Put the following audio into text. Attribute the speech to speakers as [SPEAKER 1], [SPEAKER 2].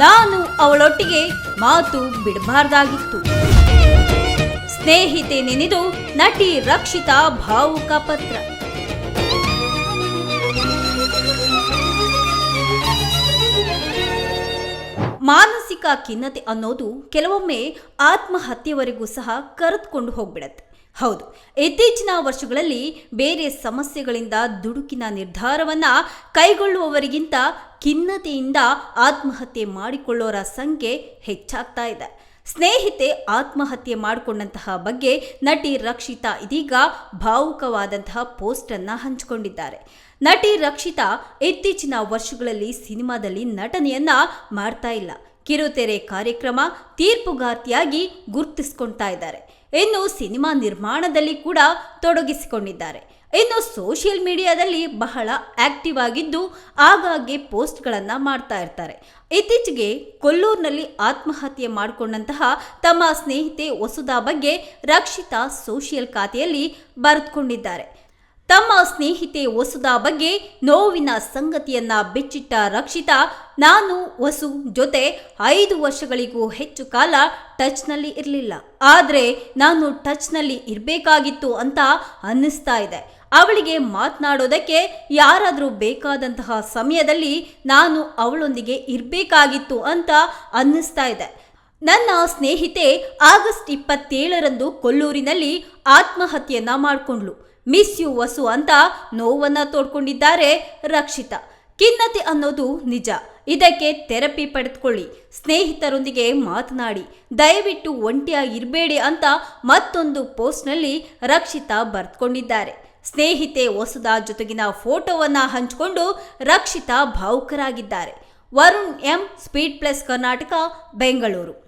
[SPEAKER 1] ನಾನು ಅವಳೊಟ್ಟಿಗೆ ಮಾತು ಬಿಡಬಾರ್ದಾಗಿತ್ತು. ಸ್ನೇಹಿತೆ ನೆನೆದು ನಟಿ ರಕ್ಷಿತಾ ಭಾವುಕ ಪತ್ರ. ಮಾನಸಿಕ ಖಿನ್ನತೆ ಅನ್ನೋದು ಕೆಲವೊಮ್ಮೆ ಆತ್ಮಹತ್ಯೆವರೆಗೂ ಸಹ ಕರೆದುಕೊಂಡು ಹೋಗ್ಬಿಡತ್ತೆ. ಹೌದು, ಇತ್ತೀಚಿನ ವರ್ಷಗಳಲ್ಲಿ ಬೇರೆ ಸಮಸ್ಯೆಗಳಿಂದ ದುಡುಕಿನ ನಿರ್ಧಾರವನ್ನ ಕೈಗೊಳ್ಳುವವರಿಗಿಂತ ಖಿನ್ನತೆಯಿಂದ ಆತ್ಮಹತ್ಯೆ ಮಾಡಿಕೊಳ್ಳೋರ ಸಂಖ್ಯೆ ಹೆಚ್ಚಾಗ್ತಾ ಇದೆ. ಸ್ನೇಹಿತೆ ಆತ್ಮಹತ್ಯೆ ಮಾಡಿಕೊಂಡಂತಹ ಬಗ್ಗೆ ನಟಿ ರಕ್ಷಿತಾ ಇದೀಗ ಭಾವುಕವಾದಂತಹ ಪೋಸ್ಟ್ ಅನ್ನ ಹಂಚಿಕೊಂಡಿದ್ದಾರೆ. ನಟಿ ರಕ್ಷಿತಾ ಇತ್ತೀಚಿನ ವರ್ಷಗಳಲ್ಲಿ ಸಿನಿಮಾದಲ್ಲಿ ನಟನೆಯನ್ನ ಮಾಡ್ತಾ ಇಲ್ಲ. ಕಿರುತೆರೆ ಕಾರ್ಯಕ್ರಮ ತೀರ್ಪುಗಾರ್ತಿಯಾಗಿ ಗುರುತಿಸ್ಕೊಳ್ತಾ ಇದ್ದಾರೆ. ಇನ್ನು ಸಿನಿಮಾ ನಿರ್ಮಾಣದಲ್ಲಿ ಕೂಡ ತೊಡಗಿಸಿಕೊಂಡಿದ್ದಾರೆ. ಇನ್ನು ಸೋಷಿಯಲ್ ಮೀಡಿಯಾದಲ್ಲಿ ಬಹಳ ಆಕ್ಟಿವ್ ಆಗಿದ್ದು ಆಗಾಗ್ಗೆ ಪೋಸ್ಟ್ಗಳನ್ನು ಮಾಡ್ತಾ ಇರ್ತಾರೆ. ಇತ್ತೀಚೆಗೆ ಕೊಲ್ಲೂರಿನಲ್ಲಿ ಆತ್ಮಹತ್ಯೆ ಮಾಡಿಕೊಂಡಂತಹ ತಮ್ಮ ಸ್ನೇಹಿತೆ ವಸುಧಾ ಬಗ್ಗೆ ರಕ್ಷಿತಾ ಸೋಷಿಯಲ್ ಖಾತೆಯಲ್ಲಿ ಬರೆದುಕೊಂಡಿದ್ದಾರೆ. ತಮ್ಮ ಸ್ನೇಹಿತೆ ವಸುದಾ ಬಗ್ಗೆ ನೋವಿನ ಸಂಗತಿಯನ್ನ ಬಿಚ್ಚಿಟ್ಟ ರಕ್ಷಿತಾ, ನಾನು ವಸು ಜೊತೆ ಐದು ವರ್ಷಗಳಿಗೂ ಹೆಚ್ಚು ಕಾಲ ಟಚ್ನಲ್ಲಿ ಇರಲಿಲ್ಲ. ಆದರೆ ನಾನು ಟಚ್ನಲ್ಲಿ ಇರಬೇಕಾಗಿತ್ತು ಅಂತ ಅನ್ನಿಸ್ತಾ ಇದೆ. ಅವಳಿಗೆ ಮಾತನಾಡೋದಕ್ಕೆ ಯಾರಾದರೂ ಬೇಕಾದಂತಹ ಸಮಯದಲ್ಲಿ ನಾನು ಅವಳೊಂದಿಗೆ ಇರಬೇಕಾಗಿತ್ತು ಅಂತ ಅನ್ನಿಸ್ತಾ ಇದೆ. ನನ್ನ ಸ್ನೇಹಿತೆ ಆಗಸ್ಟ್ ಇಪ್ಪತ್ತೇಳರಂದು ಕೊಲ್ಲೂರಿನಲ್ಲಿ ಆತ್ಮಹತ್ಯೆಯನ್ನ ಮಾಡಿಕೊಂಡ್ಲು ಮಿಸ್ ಯು ವಸು ಅಂತ ನೋವನ್ನ ತೋಡ್ಕೊಂಡಿದ್ದಾರೆ ರಕ್ಷಿತಾ. ಖಿನ್ನತೆ ಅನ್ನೋದು ನಿಜ. ಇದಕ್ಕೆ ಥೆರಪಿ ಪಡೆದುಕೊಳ್ಳಿ. ಸ್ನೇಹಿತರೊಂದಿಗೆ ಮಾತನಾಡಿ. ದಯವಿಟ್ಟು ಒಂಟಿಯಾಗಿರಬೇಡಿ ಅಂತ ಮತ್ತೊಂದು ಪೋಸ್ಟ್ನಲ್ಲಿ ರಕ್ಷಿತಾ ಬರೆದುಕೊಂಡಿದ್ದಾರೆ. ಸ್ನೇಹಿತೆ ವಸುಧಾ ಜೊತೆಗಿನ ಫೋಟೋವನ್ನ ಹಂಚಿಕೊಂಡು Rakshita ಭಾವುಕರಾಗಿದ್ದಾರೆ. Varun M, speed plus Karnataka, Bengaluru.